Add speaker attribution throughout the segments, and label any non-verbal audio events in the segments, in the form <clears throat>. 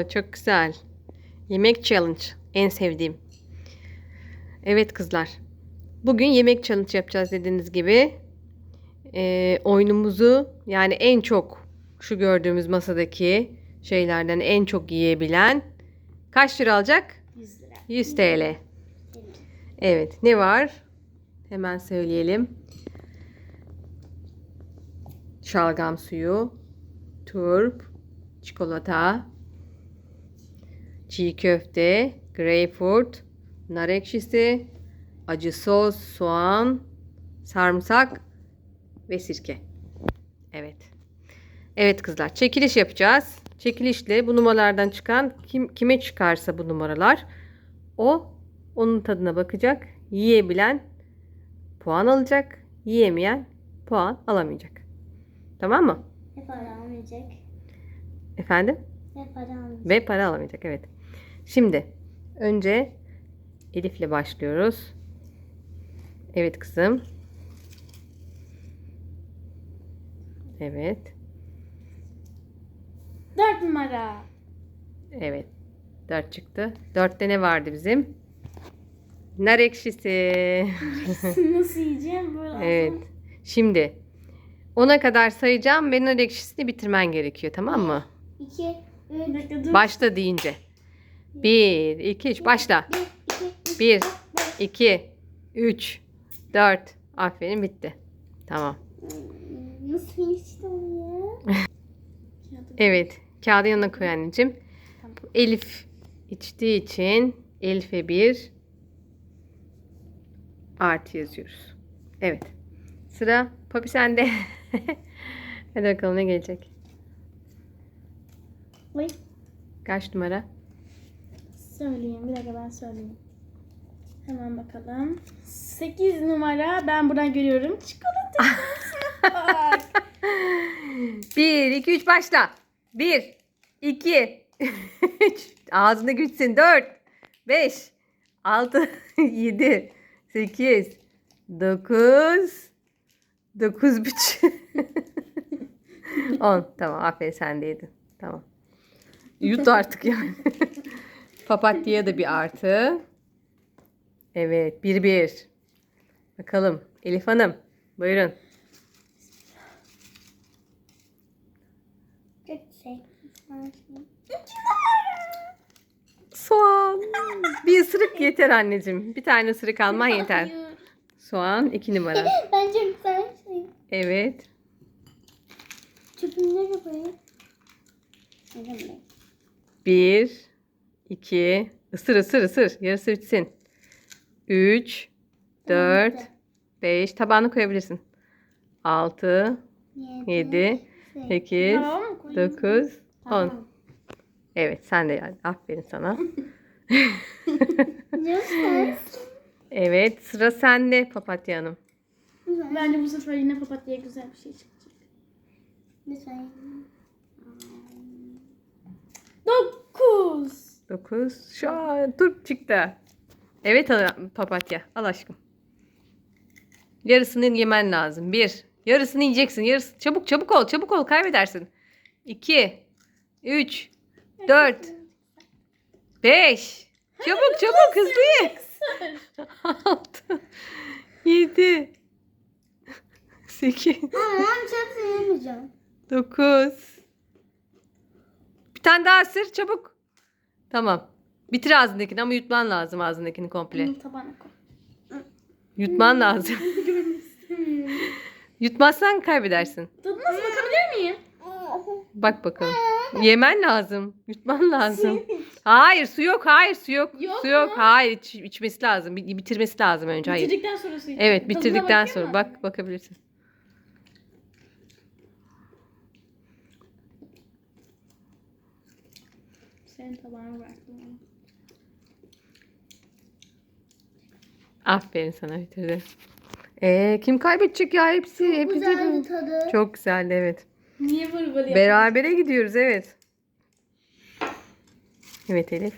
Speaker 1: Oo çok güzel. Yemek challenge. En sevdiğim. Evet kızlar. Bugün yemek challenge yapacağız dediğiniz gibi. Ee, oyunumuzu yani en çok şu gördüğümüz masadaki şeylerden en çok yiyebilen kaç lira alacak?
Speaker 2: 100 lira.
Speaker 1: 100 TL. Evet. Ne var? Hemen söyleyelim. Şalgam suyu, turp, çikolata, çiğ köfte, greyfurt, nar ekşisi, acı sos, soğan, sarımsak ve sirke. Evet. Evet kızlar, çekiliş yapacağız. Çekilişle bu numaralardan çıkan kim kime çıkarsa bu numaralar o onun tadına bakacak. Yiyebilen puan alacak. Yiyemeyen puan alamayacak. Tamam mı?
Speaker 2: Ne para almayacak?
Speaker 1: Efendim?
Speaker 2: Ne para almayacak?
Speaker 1: Ve para alamayacak. Evet. Şimdi önce Elif'le başlıyoruz. Evet kızım. Evet.
Speaker 2: 4 numara.
Speaker 1: Evet. 4 çıktı. 4'te ne vardı bizim? Nar ekşisi.
Speaker 2: Nasıl yiyeceğim böyle? <laughs>
Speaker 1: Evet. Şimdi ona kadar sayacağım ve nar ekşisini bitirmen gerekiyor tamam mı?
Speaker 2: 2, 3, dakika dur.
Speaker 1: Başla deyince. 1, 2, 3 başla. 1, 2, 3, 4. Aferin bitti. Tamam.
Speaker 2: Nasıl içti oluyor? <laughs>
Speaker 1: Evet. Kağıdı yanına koy anneciğim.
Speaker 2: Tamam.
Speaker 1: Elif içtiği için Elif'e bir artı yazıyoruz. Evet. Sıra Papi sende. <laughs> Hadi bakalım ne gelecek.
Speaker 2: Oy.
Speaker 1: Kaç numara?
Speaker 2: Söyleyeyim. Bir dakika ben söyleyeyim. Hemen bakalım. 8 numara. Ben buradan görüyorum. Çikolata. Bak.
Speaker 1: 1, 2, 3 başla. 1, 2, 3. Ağzına güçsün. 4, 5, 6, 7, 8, 9, 9 buçuk. <laughs> 10. Tamam aferin sen de yedin. Tamam. Yut artık yani. <laughs> Papatya da bir artı. Evet. 1, 1. Bakalım. Elif Hanım. Buyurun. Soğan. Bir ısırık yeter anneciğim. Bir tane ısırık alman yeter. Soğan iki numara.
Speaker 2: Ben çok güzel şey.
Speaker 1: Evet.
Speaker 2: Neden mi?
Speaker 1: Bir, iki, ısır ısır ısır. Yarısı bitsin. Üç, dört, beş. Tabağını koyabilirsin. Altı, yedi, sekiz,
Speaker 2: Tamam mı koyayım?
Speaker 1: dokuz, on.
Speaker 2: Tamam.
Speaker 1: Evet sen de yani. Aferin sana. <laughs> Evet sıra sende Papatya Hanım.
Speaker 2: Bence bu sefer yine papatya güzel bir şey çıkacak. Lütfen. Dokuz.
Speaker 1: Dokuz. Şu an turp çıktı. Evet papatya. Al aşkım. Yarısını yemen lazım. Bir. Yarısını yiyeceksin. Yarısı. Çabuk çabuk ol. Çabuk ol. Kaybedersin. İki. Üç. Dört. Beş. Çabuk çabuk hızlı ye. Altı. Yedi. Sekiz.
Speaker 2: Ama ben çok sevmeyeceğim.
Speaker 1: Dokuz. Bir tane daha ısır çabuk. Tamam. Bitir ağzındakini ama yutman lazım ağzındakini komple.
Speaker 2: Bunu tabağına koy.
Speaker 1: Yutman lazım. <laughs> Yutmazsan kaybedersin.
Speaker 2: Tadına nasıl bakabilir miyim?
Speaker 1: Bak bakalım. Yemen lazım. Yutman lazım. Hayır su yok. Hayır su yok.
Speaker 2: Yok
Speaker 1: su yok.
Speaker 2: mu?
Speaker 1: Hayır iç- içmesi lazım. Bi- Bitirmesi lazım önce. Hayır.
Speaker 2: Bitirdikten sonra su
Speaker 1: Evet
Speaker 2: Tadına
Speaker 1: bitirdikten
Speaker 2: bakayım
Speaker 1: sonra
Speaker 2: mı?
Speaker 1: bak bakabilirsin.
Speaker 2: Senin tabağına bıraktım.
Speaker 1: Aferin sana bitirdi. Ee, kim kaybedecek ya hepsi? hepsi
Speaker 2: Güzeldi tadı.
Speaker 1: Çok güzeldi evet.
Speaker 2: Niye böyle böyle
Speaker 1: Berabere gidiyoruz evet. Evet Elif.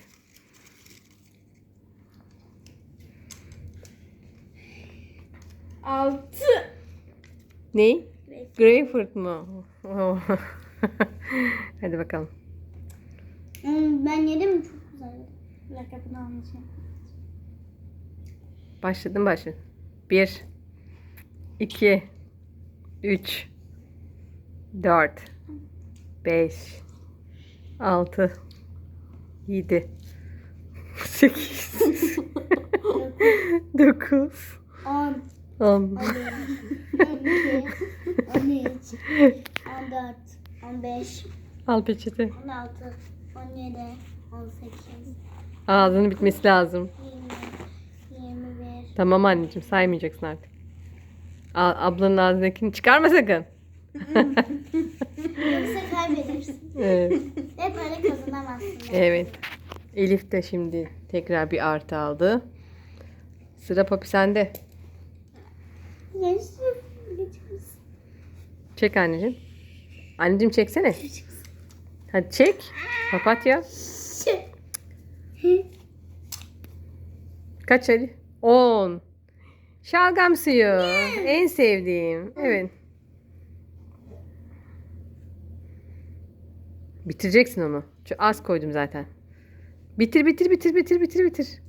Speaker 2: Altı.
Speaker 1: Ney? Greyfurt mu? <laughs> Hadi bakalım.
Speaker 3: Hmm, ben yedim çok güzel yedim.
Speaker 2: Bir dakika bunu anlatacağım.
Speaker 1: Başladım başladım. 1 2 3 4 5 6 7 8 9
Speaker 3: 10,
Speaker 1: 10
Speaker 3: 12, 13, 14, 15,
Speaker 1: Al peçete.
Speaker 3: 16, 17, 18,
Speaker 1: Ağzının bitmesi lazım.
Speaker 3: 20, 21.
Speaker 1: Tamam anneciğim saymayacaksın artık. A- ablanın ağzındakini çıkarma sakın. <laughs>
Speaker 3: Yoksa kaybedersin.
Speaker 1: Evet.
Speaker 3: Ve para kazanamazsın.
Speaker 1: evet. Elif de şimdi tekrar bir artı aldı. Sıra Papi sende.
Speaker 3: Geçiriz.
Speaker 1: Çek anneciğim. Anneciğim çeksene. Hadi çek. Papatya. Kaç Ali? 10. Şalgam suyu. En sevdiğim. Evet. Bitireceksin onu. Çok az koydum zaten. Bitir bitir bitir bitir bitir bitir.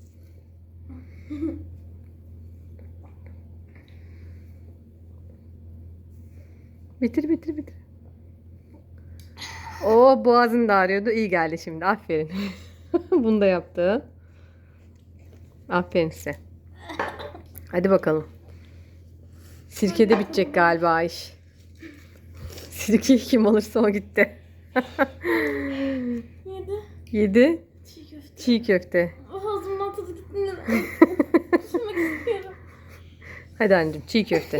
Speaker 1: Bitir bitir bitir. Oo boğazın da ağrıyordu. İyi geldi şimdi. Aferin. <laughs> Bunu da yaptı. Aferin size. Hadi bakalım. Sirkede bitecek galiba iş. Sirkeyi kim alırsa o gitti. <laughs>
Speaker 2: Yedi.
Speaker 1: Yedi.
Speaker 2: Çiğ köfte.
Speaker 1: Çiğ köfte.
Speaker 2: Ağzımdan tadı gitti. <laughs>
Speaker 1: Hadi anneciğim çiğ köfte.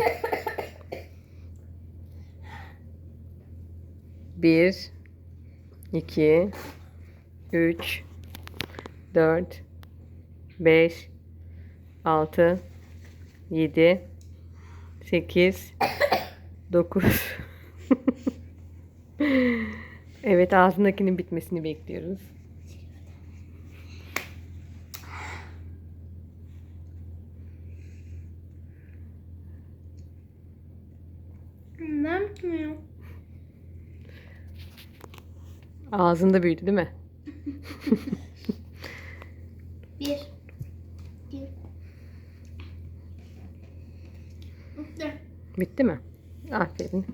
Speaker 1: Bir, iki, üç, dört, beş, altı, yedi, sekiz, dokuz. <laughs> evet ağzındakinin bitmesini bekliyoruz.
Speaker 2: Neden bitmiyor?
Speaker 1: Ağzında büyüdü değil mi? <laughs>
Speaker 3: 1, 2,
Speaker 2: Bitti.
Speaker 1: Bitti mi? Aferin.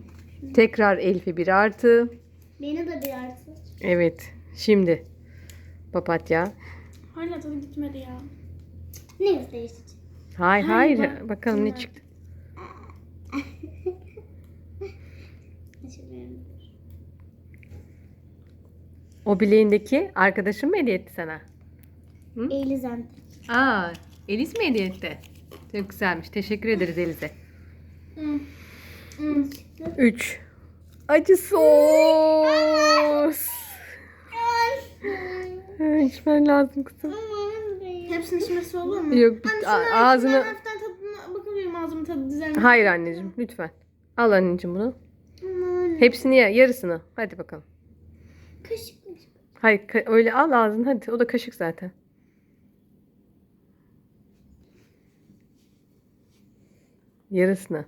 Speaker 1: Tekrar Elif'e bir artı.
Speaker 3: Beni de bir artı.
Speaker 1: Evet. Şimdi papatya.
Speaker 2: Hala tadı gitmedi ya.
Speaker 3: Ne gösterişti?
Speaker 1: Hayır
Speaker 2: Hayır,
Speaker 1: hayır.
Speaker 2: bak-
Speaker 1: Bakalım ne çıktı.
Speaker 3: Teşekkür ederim.
Speaker 1: O bileğindeki arkadaşın mı hediye etti sana?
Speaker 3: Elizem.
Speaker 1: Aa, Eliz mi hediye etti? Çok güzelmiş. Teşekkür ederiz Eliz'e. 3. Acı sos. İçmen lazım kızım.
Speaker 2: Hepsinin içmesi olur mu?
Speaker 1: Yok,
Speaker 2: Anne,
Speaker 1: a- ağzını-
Speaker 2: hafiften tadına ağzımın tadı düzelmiş.
Speaker 1: Hayır anneciğim lütfen. Al anneciğim bunu.
Speaker 3: Aman.
Speaker 1: Hepsini ye, yarısını. Hadi bakalım.
Speaker 3: Kaşık kaşık.
Speaker 1: Hayır öyle al ağzını hadi. O da kaşık zaten. Yarısını.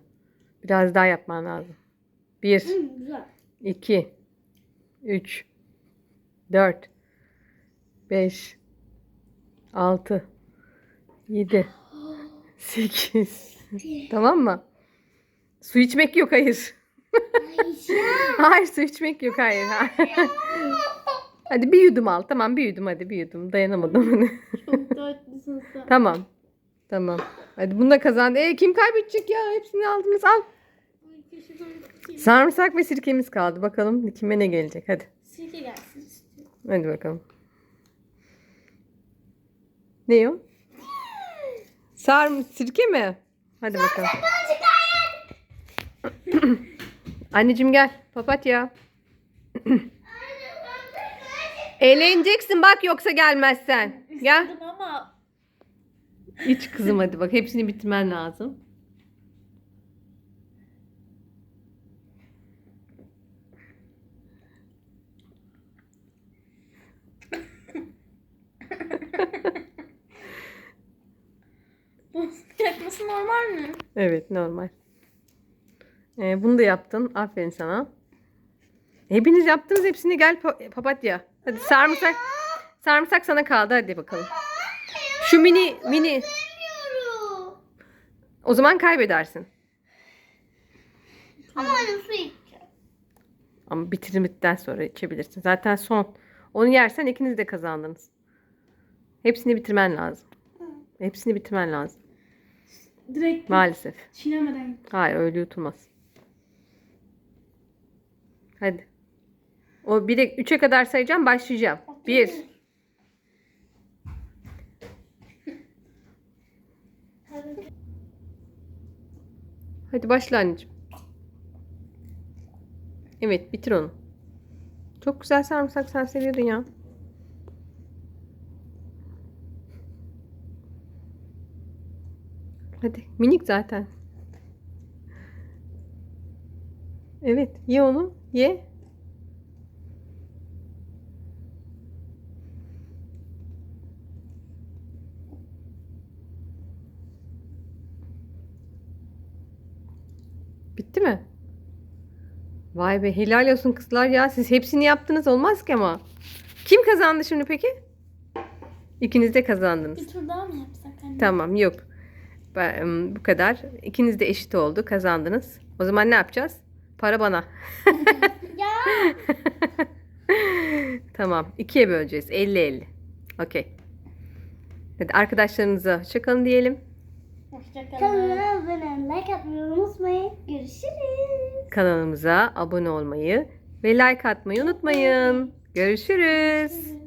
Speaker 1: Biraz daha yapman lazım. Bir,
Speaker 3: Hmm, güzel.
Speaker 1: iki, üç, dört, beş, altı, yedi, <gasps> sekiz. Tamam mı? Su içmek yok hayır. <laughs> Hayır su içmek yok hayır. <laughs> hadi bir yudum al. Tamam bir yudum hadi bir yudum. Dayanamadım.
Speaker 2: Çok tatlısın sen. <laughs>
Speaker 1: tamam. Tamam. Hadi bunu da kazandı. E kim kaybedecek ya? Hepsini aldınız al. Sarımsak ve sirkemiz kaldı. Bakalım kime ne gelecek. Hadi.
Speaker 2: Sirke gelsin.
Speaker 1: Hadi bakalım. Ne o? Sarm sirke mi? Hadi bakalım. <clears throat> Anneciğim gel. Papatya. <clears throat> Eğleneceksin bak yoksa gelmezsen. Gel.
Speaker 2: Ama
Speaker 1: İç kızım hadi bak. Hepsini bitirmen lazım.
Speaker 2: bu yakması normal mi?
Speaker 1: Evet normal. Ee, bunu da yaptın. Aferin sana. Hepiniz yaptınız hepsini. Gel pa- papatya. Hadi sarımsak. Sarımsak sana kaldı hadi bakalım. Şu mini mini o zaman kaybedersin.
Speaker 3: Ama anne su içeceğim.
Speaker 1: Ama bitirdikten sonra içebilirsin. Zaten son. Onu yersen ikiniz de kazandınız. Hepsini bitirmen lazım. Hepsini bitirmen lazım.
Speaker 2: Direkt
Speaker 1: Maalesef.
Speaker 2: çiğnemeden.
Speaker 1: Hayır öyle yutulmaz. Hadi. O bir de 3'e kadar sayacağım başlayacağım. 1 Hadi başla anneciğim. Evet bitir onu. Çok güzel sarımsak sen seviyordun ya. Hadi minik zaten. Evet ye onu ye. Bitti mi? Vay be helal olsun kızlar ya. Siz hepsini yaptınız olmaz ki ama. Kim kazandı şimdi peki? İkiniz de kazandınız.
Speaker 2: Bir tur daha mı yapsak anne?
Speaker 1: Tamam yok. Ben, bu kadar. İkiniz de eşit oldu. Kazandınız. O zaman ne yapacağız? Para bana. <laughs>
Speaker 3: Ya. <laughs>
Speaker 1: tamam. ikiye böleceğiz. 50-50. Okey. Hadi arkadaşlarınıza hoşçakalın diyelim.
Speaker 2: Hoşçakalın.
Speaker 3: Kanalıma abone like atmayı unutmayın. Görüşürüz.
Speaker 1: Kanalımıza abone olmayı ve like atmayı unutmayın. Görüşürüz.